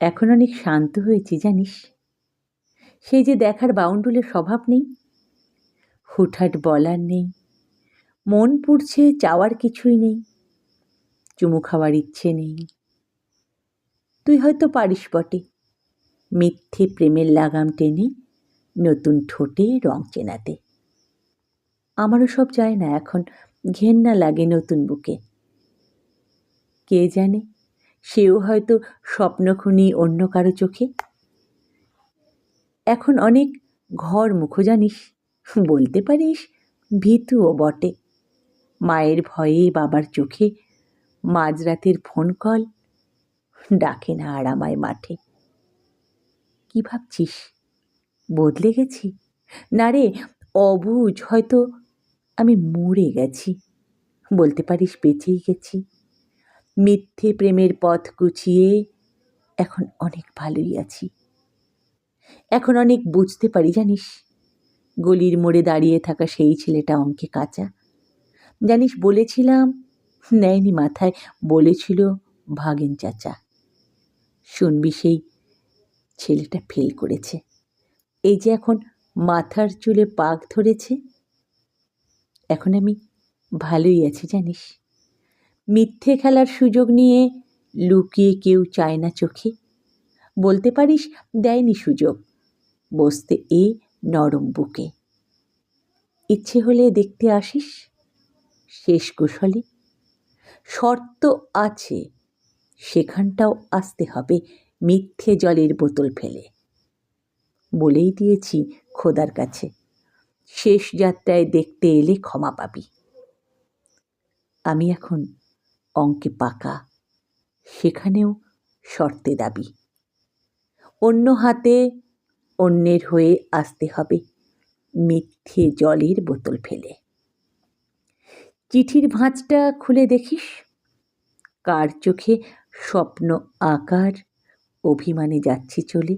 এখন অনেক শান্ত হয়েছি, জানিস। সেই যে দেখার বাউন্ডুলের স্বভাব নেই, হুটহাট বলার নেই, মন পুড়ছে, চাওয়ার কিছুই নেই, চুমু খাওয়ার ইচ্ছে নেই। তুই হয়তো পারিস বটে, মিথ্যে প্রেমের লাগাম টেনে নতুন ঠোঁটে রং চেনাতে। আমারও সব যায় না এখন, ঘেন্না লাগে নতুন বুকে। কে জানে? সেও হয়তো স্বপ্নখুনি অন্য কারও চোখে। এখন অনেক ঘর মুখো জানিস বলতে পারিস ভীতুও বটে। মায়ের ভয়ে বাবার চোখে মাঝরাতের ফোন কল ডাকে না আর আমায় মাঠে। কি ভাবছিস? বদলে গেছি? না রে, অবুঝ, হয়তো আমি মরে গেছি। বলতে পারিস বেঁচেই গেছি। মিথ্যে প্রেমের পথ গুছিয়ে এখন অনেক ভালোই আছি। এখন অনেক বুঝতে পারি, জানিস? গলির মোড়ে দাঁড়িয়ে থাকা সেই ছেলেটা অঙ্কে কাঁচা। জানিস, বলেছিলাম, নেয়নি মাথায়, বলেছিল ভাগেন চাচা। শুনবি সেই ছেলেটা ফেল করেছে। এই যে এখন মাথার চুলে পাক ধরেছে। এখন আমি ভালোই আছি, জানিস? মিথ্যে খেলার সুযোগ নিয়ে লুকিয়ে কেউ চায় না চোখে। বলতে পারিস, দেয়নি সুযোগ। বসতে এ নরম বুকে। ইচ্ছে হলে দেখতে আসিস। শেষ কুশলে। শর্ত আছে, সেখানটাও আসতে হবে মিথ্যে জলের বোতল ফেলে। বলেই দিয়েছি খোদার কাছে। শেষ যাত্রায় দেখতে এলে ক্ষমা পাবি। আমি এখন অঙ্কে পাকা। সেখানেও শর্তে দাবি। অন্য হাতে অন্যের হয়ে আসতে হবে। মিথ্যে জলের বোতল ফেলে। চিঠির ভাঁজটা খুলে দেখিস? কার চোখে স্বপ্ন আকার অভিমানে যাচ্ছি চলে।